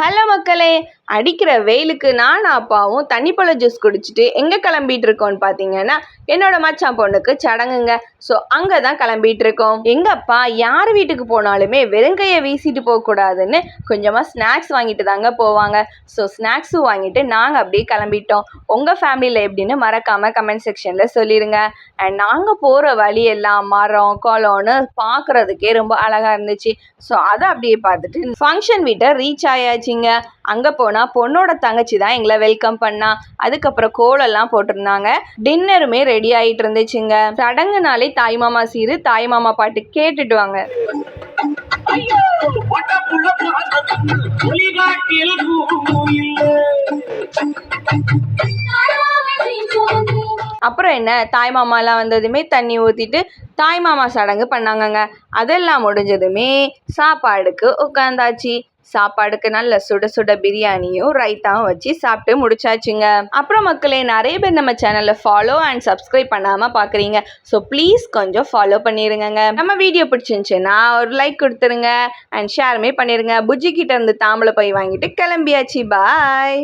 Hello மக்களே அடிக்கிற வெயிலுக்கு நானும் அப்பாவும் தண்ணிப்பழ ஜூஸ் குடிச்சிட்டு எங்கே கிளம்பிட்டு இருக்கோம்னு பார்த்தீங்கன்னா என்னோட மச்சான் பொண்ணுக்கு சடங்குங்க. ஸோ அங்கே தான் கிளம்பிட்டு இருக்கோம். எங்கள் அப்பா யார் வீட்டுக்கு போனாலுமே வெறுங்கையை வீசிட்டு போகக்கூடாதுன்னு கொஞ்சமாக ஸ்நாக்ஸ் வாங்கிட்டு தாங்க போவாங்க. ஸோ ஸ்நாக்ஸும் வாங்கிட்டு நாங்கள் அப்படியே கிளம்பிட்டோம். உங்கள் ஃபேமிலியில் எப்படின்னு மறக்காமல் கமெண்ட் செக்ஷனில் சொல்லிடுங்க அண்ட் நாங்கள் போகிற வழி எல்லாம் மரம் குளம்னு பார்க்குறதுக்கே ரொம்ப அழகாக இருந்துச்சு. ஸோ அதை அப்படியே பார்த்துட்டு ஃபங்க்ஷன் வீட்டை ரீச் ஆயாச்சுங்க. அங்கே போனால் பொண்ணோட தங்கச்சி தான் எங்களை வெல்கம் பண்ணா. அதுக்கப்புறம் கோலெல்லாம் போட்டிருந்தாங்க. டின்னருமே ரெடி ஆகிட்டு இருந்துச்சுங்க. சடங்குனாலே தாய் மாமா சீரு தாய் மாமா பாட்டு கேட்டுட்டு வாங்க. அப்புறம் என்ன? தாய் மாமாலாம் வந்ததுமே தண்ணி ஊற்றிட்டு தாய் மாமா சடங்கு பண்ணாங்கங்க. அதெல்லாம் முடிஞ்சதுமே சாப்பாடுக்கு உட்காந்தாச்சு சாப்பாடுக்கு நல்ல சுட சுட பிரியாணியும் ரைத்தாவும் வச்சு சாப்பிட்டு முடிச்சாச்சுங்க. அப்புறம் மக்களே நிறைய பேர் நம்ம சேனலில் ஃபாலோ அண்ட் சப்ஸ்கிரைப் பண்ணாமல் பார்க்குறீங்க ஸோ ப்ளீஸ் கொஞ்சம் ஃபாலோ பண்ணிடுங்க நம்ம வீடியோ பிடிச்சிருந்துச்சுன்னா ஒரு லைக் கொடுத்துருங்க அண்ட் ஷேருமே பண்ணிடுங்க புஜ்ஜி கிட்ட இருந்து தாம்பளை போய் வாங்கிட்டு கிளம்பியாச்சு. பாய்